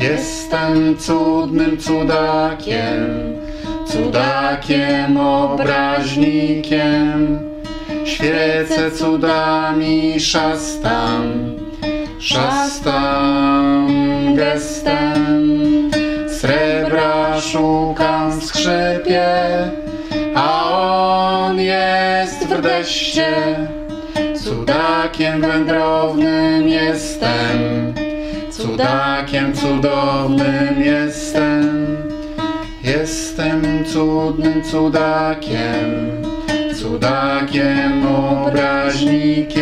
Jestem cudnym cudakiem, cudakiem obraźnikiem. Świecę cudami, szastam, szastam gestem. Srebra szukam w skrzypie, a on jest w deszcie. Cudakiem wędrownym jestem, cudakiem cudownym jestem. Jestem cudnym cudakiem, cudakiem obraźnikiem.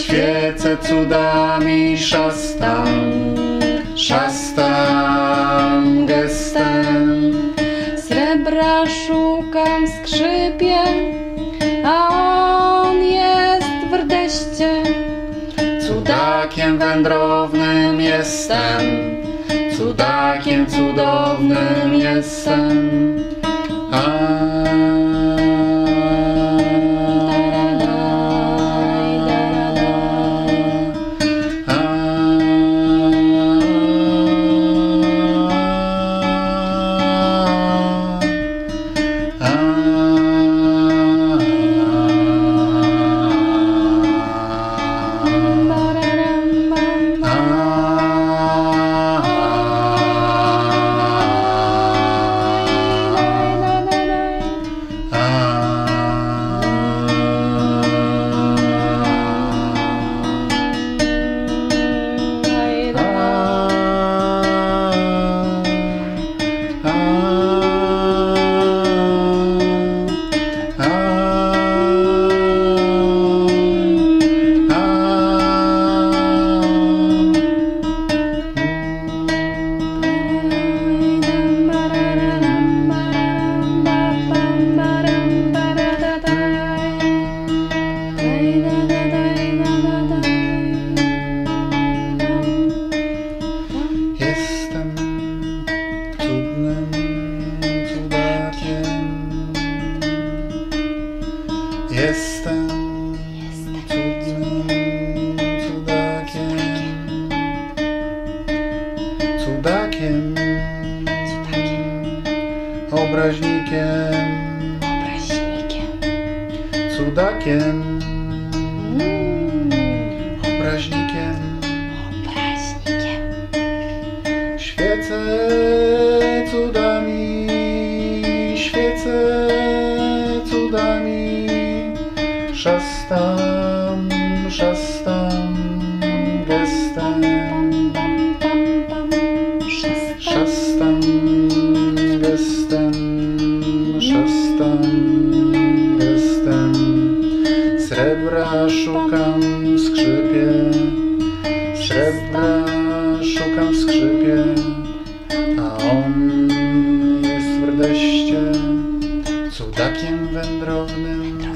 Świecę cudami, szastam, szastam wędrownym jestem, cudakiem cudownym jestem. Obraźnikiem. Cudakiem.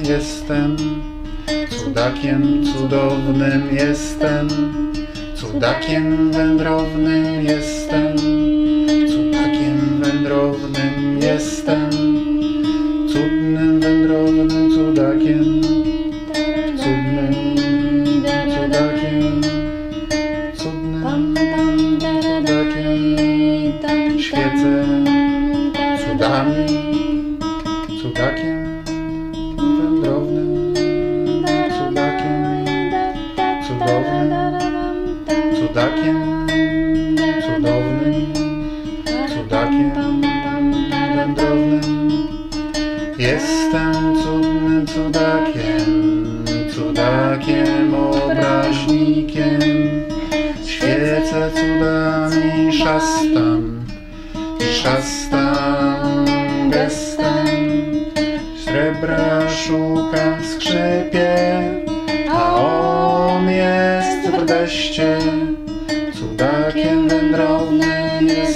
Jestem, cudakiem cudownym jestem, cudakiem wędrownym jestem, cudakiem wędrownym jestem, cudnym wędrownym cudakiem, cudnym cudakiem, cudnym cudakiem, świecę cudami, cudownym, cudakiem wędrownym. Jestem cudnym cudakiem, cudakiem obraźnikiem. Świecę cudami, szastam i szastam gestem. Srebra szukam w skrzypie, a on jest w deszcie. Cudakiem wędrownym jestem,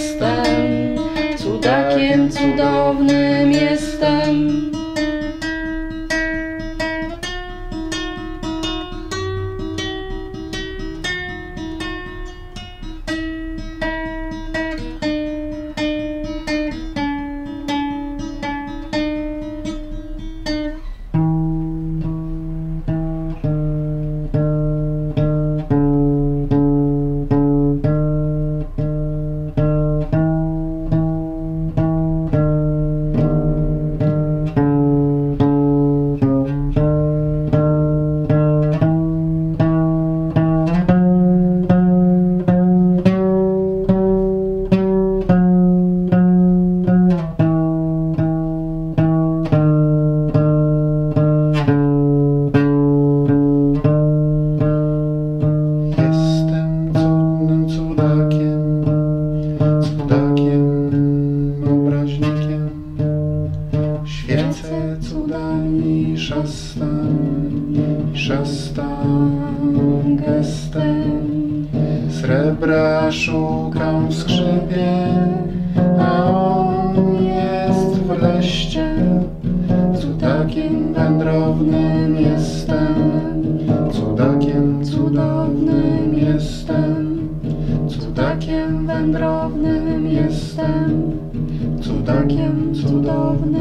gestem. Srebra szukam w skrzydle, a on jest w leście. Cudakiem wędrownym jestem, cudakiem cudownym jestem, cudakiem wędrownym jestem, cudakiem cudownym